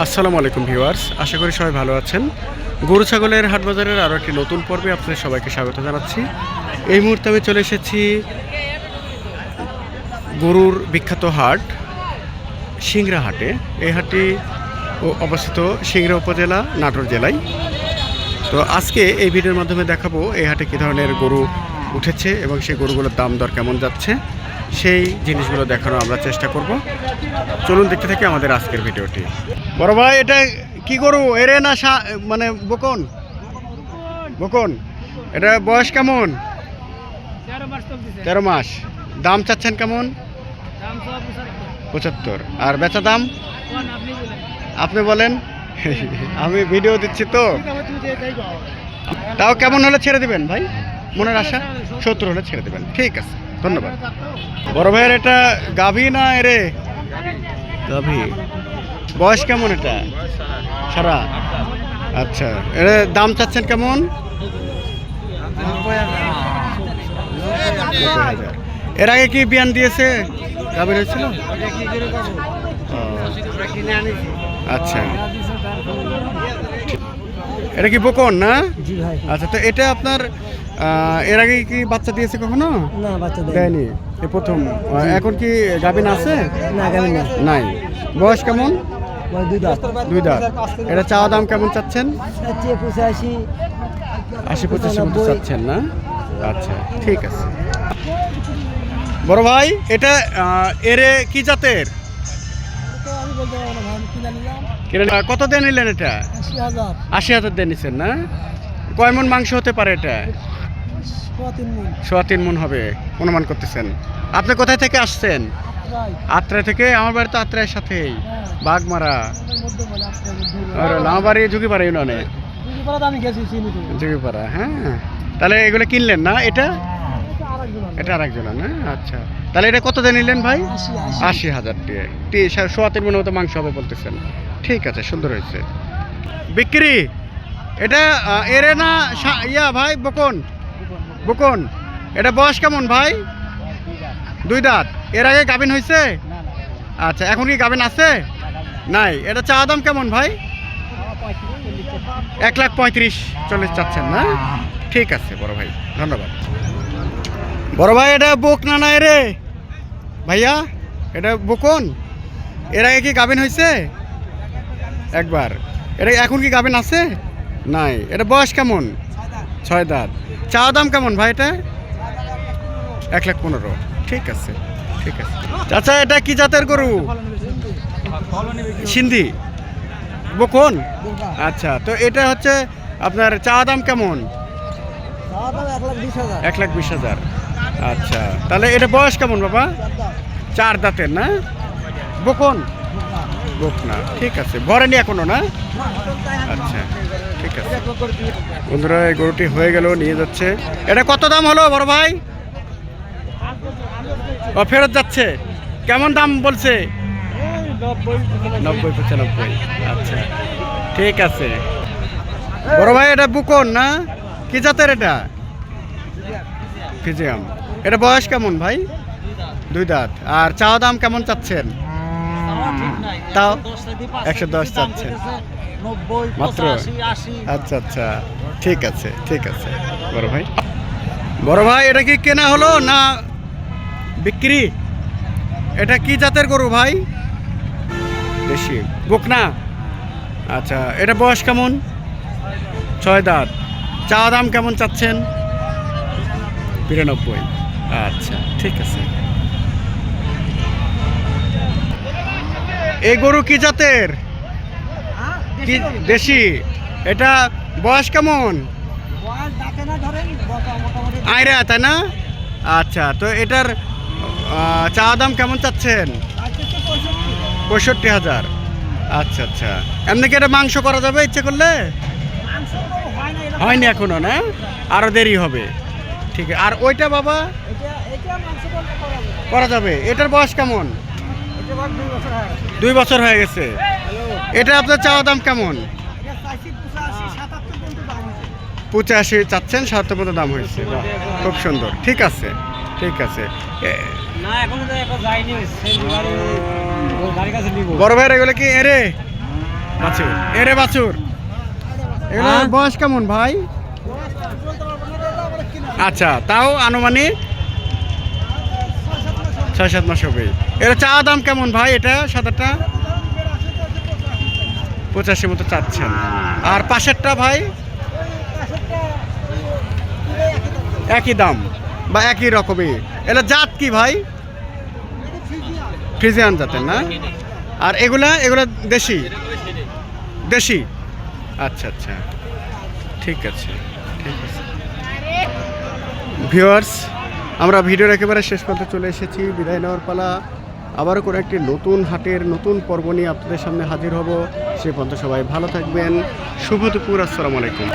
আসসালামু আলাইকুম ভিউয়ার্স, আশা করি সবাই ভালো আছেন। গরু ছাগলের হাট বাজারের আরও একটি নতুন পর্বে আপনাদের সবাইকে স্বাগত জানাচ্ছি। এই মুহূর্তে আমি চলে এসেছি গরুর বিখ্যাত হাট, সিংড়া হাটে। এই হাটটি অবস্থিত সিংড়া উপজেলা, নাটোর জেলায়। তো আজকে এই ভিডিওর মাধ্যমে দেখাবো এই হাটে কী ধরনের গরু উঠেছে এবং সেই গরুগুলোর দাম দর কেমন যাচ্ছে। সেই জিনিসগুলো দেখানোর আমরা চেষ্টা করব। চলুন দেখতে থাকি আমাদের আজকের ভিডিওটি। বড় ভাই এটা কি গরু? এরে না সা- মানে বকন? বকন। এটা বয়স কেমন? তেরো মাস দাম চাচ্ছেন কেমন? পঁচাত্তর। আর বেচা দাম? আপনি বলেন। আমি ভিডিও দিচ্ছি তো। তাও কেমন হলে ছেড়ে দিবেন ভাই? মনের আশা? সত্তর হলে ছেড়ে দেবেন। ঠিক আছে। ধন্যবাদ। বড় ভাইয়ের এটা গাভী না এরে? গাভী। বয়স কেমন এটা? সারা? আচ্ছা এর দাম চাচ্ছেন কেমন। এর আগে কি বিয়ান দিয়েছে? গাভীর হয়েছিল? আচ্ছা। এটা কি বকন না? আচ্ছা তো এটা আপনার এর আগে কি বাচ্চা দিয়েছে কখনো? না বাচ্চা দেয়নি। প্রথম। এখন কি গাভিন আছে? না নাই। বয়স কেমন? দুই দাঁত। এটা চাওয়া দাম কেমন চাচ্ছেন? আশি পঁচাশি মতো চাচ্ছেন না? আচ্ছা ঠিক আছে। বড় ভাই এটা এরে কি জাতের? কত দিয়ে নিলেন এটা? আশি হাজার দিয়ে নিছেন না? কয় মন মাংস হতে পারে এটা? তিন মিন। সোয়া তিন মন হবে অনুমান করতেছেন। আপনি কোথায় থেকে আসছেন? আত্রায় থেকে আমার বাড়ি তো আত্রায়ের সাথেই বাঘমারা আমার বাড়ি ঝুঁকিপাড়া ইউনিয়নে। ঝুঁকিপাড়া হ্যাঁ। তাহলে এগুলো কিনলেন না এটা? এটা আরেকজন না আচ্ছা। তাহলে এটা কত দিয়ে নিলেন ভাই? আশি হাজার দিয়ে। সোয়া তিন মনের মতো মাংস হবে বলতেছেন। ঠিক আছে সুন্দর হয়েছে। বিক্রি? এটা এরে না ইয়া ভাই বকন? বকন এটা বয়স কেমন ভাই? দুই দাঁত। এর আগে গাভিন হয়েছে আচ্ছা এখন কি গাভিন আছে? নাই। এটা চা দাম কেমন ভাই? এক লাখ পঁয়ত্রিশ চল্লিশ চাচ্ছেন না? ঠিক আছে বড় ভাই ধন্যবাদ। বড় ভাই এটা বুক না নাই রে? ভাইয়া এটা বুকন এর আগে কি গাভিন হয়েছে একবার। এটা এখন কি গাভিন আছে? নাই। এটা বয়স কেমন? ছয় দাঁত। চা দাম কেমন ভাই এটা? এক লাখ পনেরো। ঠিক আছে ঠিক আছে। আচ্ছা এটা কি জাতের গরু? সিন্ধি। বকন আচ্ছা তো এটা হচ্ছে আপনার চা দাম কেমন? এক লাখ বিশ হাজার। আচ্ছা তাহলে এটা বয়স কেমন, বাবা? চার দাঁতের, না? বকন বক না, ঠিক আছে। ভরেনি এখনও, না? আচ্ছা ঠিক আছে। বন্ধুরা, এই গরুটি হয়ে গেল, নিয়ে যাচ্ছে। এটা কত দাম হলো, বড় ভাই? ও ফেরত যাচ্ছে। কেমন দাম বলছে? নব্বই পঁচানব্বই। আচ্ছা ঠিক আছে। বড় ভাই, এটা বুকন না? কি জাতের এটা? ফিজিয়াম। এটা বয়স কেমন ভাই? দুই দাঁত। আর চাওয়া দাম কেমন চাচ্ছেন? তাও একশো দশ চাচ্ছেন। মাত্র? আচ্ছা আচ্ছা। ঠিক আছে ঠিক আছে। বড় ভাই। বড় ভাই, এটা কি কেনা হলো না বিক্রি? এটা কি জাতের গরু ভাই? দেশি। বকনা আচ্ছা এটা বয়স কেমন? ছয় দাঁত। চা দাম কেমন চাচ্ছেন? বিরানব্বই। আচ্ছা ঠিক আছে। এই গরু কি জাতের? কি দেশি? এটা বয়স কেমন? আয়রা তাই না? আচ্ছা তো এটার চা দাম কেমন চাচ্ছেন? পঁয়ষট্টি হাজার। আচ্ছা আচ্ছা। এমনি কি এটা মাংস করা যাবে ইচ্ছে করলে? হয়। হয়নি এখনও, না? আরও দেরি হবে। ঠিক আছে। আর ওইটা বাবা? করা যাবে। এটার বয়স কেমন? দুই বছর হয় গেছে। এটা আপনার চাওয়া দাম কেমন? পঁচাশি চাচ্ছেন, সাতাত্তর মতো দাম হয়েছে। খুব সুন্দর। ঠিক আছে ঠিক আছে। না এখনও তো এখন যায়নি গাড়ি কাছে নিব। বড় ভাইয়ের এগুলো কি? এরে? বাছুর। এরে বাছুর। এগুলো হ্যাঁ? বয়স কেমন ভাই? আচ্ছা তাও আনুমানিক ছয় সাত মাস হবে। এর চা দাম কেমন ভাই এটা? সাদাটা? পঁচাশি মতো চাচ্ছেন। আর পাশেরটা ভাই? একই দাম বা একই রকমই। এটা জাত কি ভাই? ফ্রিজিয়ান জাতের, না? আর এগুলা এগুলা দেশি? দেশি? আচ্ছা আচ্ছা। ঠিক আছে ঠিক আছে। ভিউয়ার্স, আমরা ভিডিওর একেবারে শেষ পর্যন্ত চলে এসেছি। বিদায় নেওয়ার পালা। আবারও কোনো একটি নতুন হাটের নতুন পর্ব নিয়ে আপনাদের সামনে হাজির হব। সে পর্যন্ত সবাই ভালো থাকবেন। শুভ দুপুর, আসসালামু আলাইকুম।